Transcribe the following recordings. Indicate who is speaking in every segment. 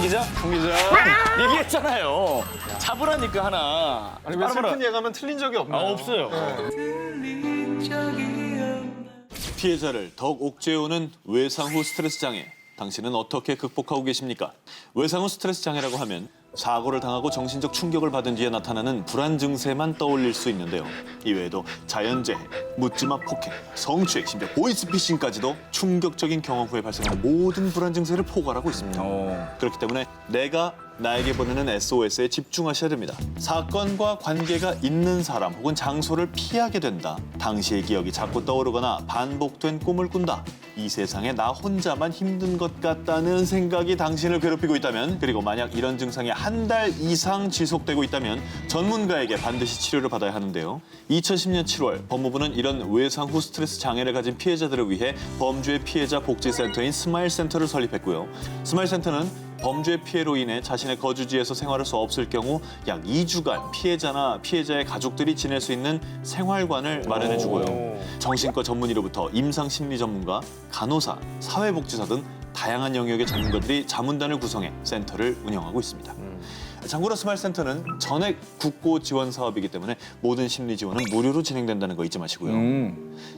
Speaker 1: 기자? 강 기자. 얘기했잖아요. 잡으라니까 하나.
Speaker 2: 아니 왜 슬픈 예감은 틀린 적이
Speaker 1: 아,
Speaker 2: 없나요?
Speaker 1: 없어요.
Speaker 3: 피해자를 더욱 옥죄어오는 외상 후 스트레스 장애. 당신은 어떻게 극복하고 계십니까? 외상 후 스트레스 장애라고 하면 사고를 당하고 정신적 충격을 받은 뒤에 나타나는 불안 증세만 떠올릴 수 있는데요. 이외에도 자연재해, 묻지마 폭행, 성추행, 심지어 보이스피싱까지도 충격적인 경험 후에 발생하는 모든 불안 증세를 포괄하고 있습니다. 그렇기 때문에 내가 나에게 보내는 SOS에 집중하셔야 됩니다. 사건과 관계가 있는 사람 혹은 장소를 피하게 된다. 당시의 기억이 자꾸 떠오르거나 반복된 꿈을 꾼다. 이 세상에 나 혼자만 힘든 것 같다는 생각이 당신을 괴롭히고 있다면 그리고 만약 이런 증상이 한 달 이상 지속되고 있다면 전문가에게 반드시 치료를 받아야 하는데요. 2010년 7월 법무부는 이런 외상 후 스트레스 장애를 가진 피해자들을 위해 범죄 피해자 복지센터인 스마일 센터를 설립했고요. 스마일 센터는 범죄 피해로 인해 자신의 거주지에서 생활할 수 없을 경우 약 2주간 피해자나 피해자의 가족들이 지낼 수 있는 생활관을 마련해 주고요. 정신과 전문의로부터 임상 심리 전문가, 간호사, 사회복지사 등 다양한 영역의 전문가들이 자문단을 구성해 센터를 운영하고 있습니다. 참고로 스마일 센터는 전액 국고 지원 사업이기 때문에 모든 심리 지원은 무료로 진행된다는 거 잊지 마시고요.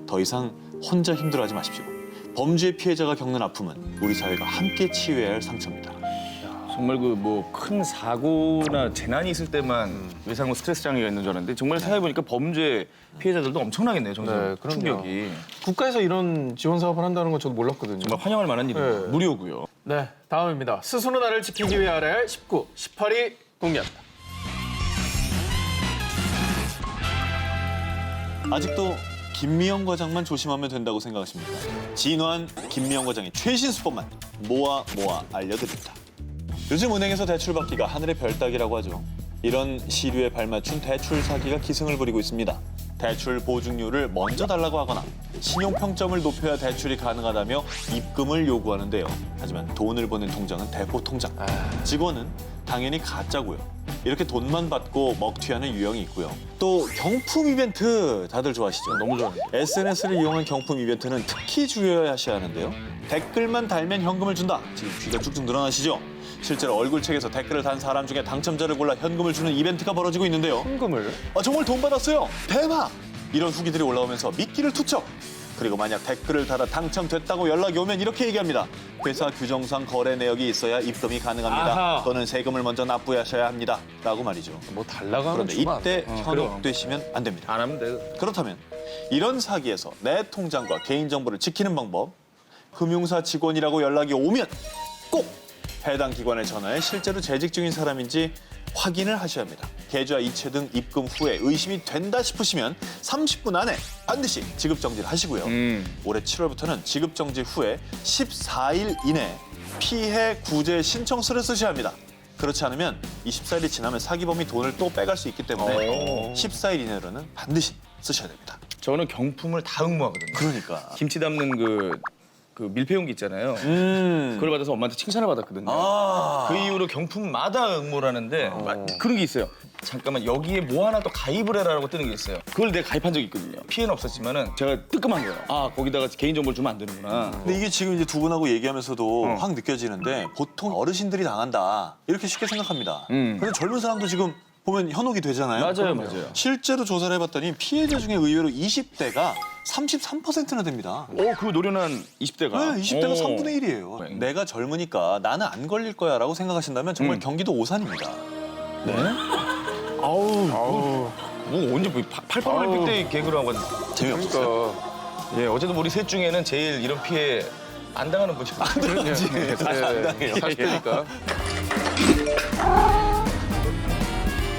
Speaker 3: 더 이상 혼자 힘들어하지 마십시오. 범죄 피해자가 겪는 아픔은 우리 사회가 함께 치유해야 할 상처입니다.
Speaker 1: 정말 그 뭐 큰 사고나 재난이 있을 때만 외상 후 스트레스 장애가 있는 줄 알았는데 정말 생각해 보니까 범죄 피해자들도 엄청나겠네요, 정신
Speaker 2: 네, 그럼요.
Speaker 1: 충격이.
Speaker 2: 국가에서 이런 지원 사업을 한다는 건 저도 몰랐거든요.
Speaker 1: 정말 환영할 만한 일입니다.
Speaker 2: 네.
Speaker 1: 무료고요.
Speaker 2: 네, 다음입니다. 스스로 나를 지키기 위해 할 19, 18위 공개합니다.
Speaker 3: 아직도 김미영 과장만 조심하면 된다고 생각하십니까? 진화한 김미영 과장의 최신 수법만 모아 모아 알려드립니다. 요즘 은행에서 대출 받기가 하늘의 별 따기라고 하죠. 이런 시류에 발맞춘 대출 사기가 기승을 부리고 있습니다. 대출 보증료를 먼저 달라고 하거나 신용 평점을 높여야 대출이 가능하다며 입금을 요구하는데요. 하지만 돈을 보낸 통장은 대포 통장. 직원은 당연히 가짜고요. 이렇게 돈만 받고 먹튀하는 유형이 있고요. 또 경품 이벤트 다들 좋아하시죠?
Speaker 1: 너무 좋아합니다.
Speaker 3: SNS를 이용한 경품 이벤트는 특히 주의하셔야 하는데요. 댓글만 달면 현금을 준다. 지금 귀가 쭉쭉 늘어나시죠? 실제로 얼굴책에서 댓글을 단 사람 중에 당첨자를 골라 현금을 주는 이벤트가 벌어지고 있는데요.
Speaker 2: 현금을
Speaker 3: 아, 정말 돈 받았어요. 대박! 이런 후기들이 올라오면서 미끼를 투척. 그리고 만약 댓글을 달아 당첨됐다고 연락이 오면 이렇게 얘기합니다. 회사 규정상 거래 내역이 있어야 입금이 가능합니다.
Speaker 2: 아하.
Speaker 3: 또는 세금을 먼저 납부하셔야 합니다. 라고 말이죠.
Speaker 2: 뭐 달라고 하면
Speaker 3: 그런데
Speaker 2: 주면 안
Speaker 3: 이때
Speaker 2: 돼.
Speaker 3: 현혹되시면 안 됩니다.
Speaker 1: 안 하면 돼.
Speaker 3: 그렇다면 이런 사기에서 내 통장과 개인정보를 지키는 방법 금융사 직원이라고 연락이 오면 꼭 해당 기관에 전화해 실제로 재직 중인 사람인지 확인을 하셔야 합니다. 계좌 이체 등 입금 후에 의심이 된다 싶으시면 30분 안에 반드시 지급 정지를 하시고요.
Speaker 1: 음.
Speaker 3: 올해 7월부터는 지급 정지 후에 14일 이내 피해 구제 신청서를 쓰셔야 합니다. 그렇지 않으면 24일이 지나면 사기범이 돈을 또 빼갈 수 있기 때문에 14일 이내로는 반드시 쓰셔야 됩니다.
Speaker 1: 저는 경품을 다 응모하거든요.
Speaker 3: 그러니까.
Speaker 1: 김치 담는 그, 그 밀폐용기 있잖아요.
Speaker 3: 음.
Speaker 1: 그걸 받아서 엄마한테 칭찬을 받았거든요.
Speaker 3: 아.
Speaker 1: 그 이후로 경품마다 응모를 하는데 마- 그런 게 있어요. 잠깐만 여기에 뭐 하나 또 가입을 해라라고 뜨는 게 있어요. 그걸 내가 가입한 적이 있거든요. 피해는 없었지만은 제가 뜨끔한 거예요. 아 거기다가 개인 정보를 주면 안 되는구나.
Speaker 3: 근데 이게 지금 이제 두 분하고 얘기하면서도 확 느껴지는데 보통 어르신들이 당한다 이렇게 쉽게 생각합니다.
Speaker 1: 음.
Speaker 3: 근데 젊은 사람도 지금 보면 현혹이 되잖아요.
Speaker 1: 맞아요, 맞아요.
Speaker 3: 실제로 조사를 해봤더니 피해자 중에 의외로 20대가 33%나 됩니다.
Speaker 1: 어, 그 노련한 20대가.
Speaker 3: 네, 20대가 3분의 1이에요.
Speaker 1: 네.
Speaker 3: 내가 젊으니까 나는 안 걸릴 거야 라고 생각하신다면 정말
Speaker 1: 음.
Speaker 3: 경기도 오산입니다.
Speaker 1: 네? 아우, 뭐, 뭐 언제 뭐 팔팔 올림픽 때 개그를 하고 왔는데.
Speaker 3: 재미없었어요.
Speaker 1: 예, 어제도 우리 셋 중에는 제일 이런 피해 안 당하는 분이 안 당하지.
Speaker 2: 네, 40대니까.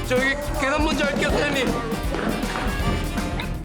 Speaker 4: 저기 계단 먼저 할게요, 사장님.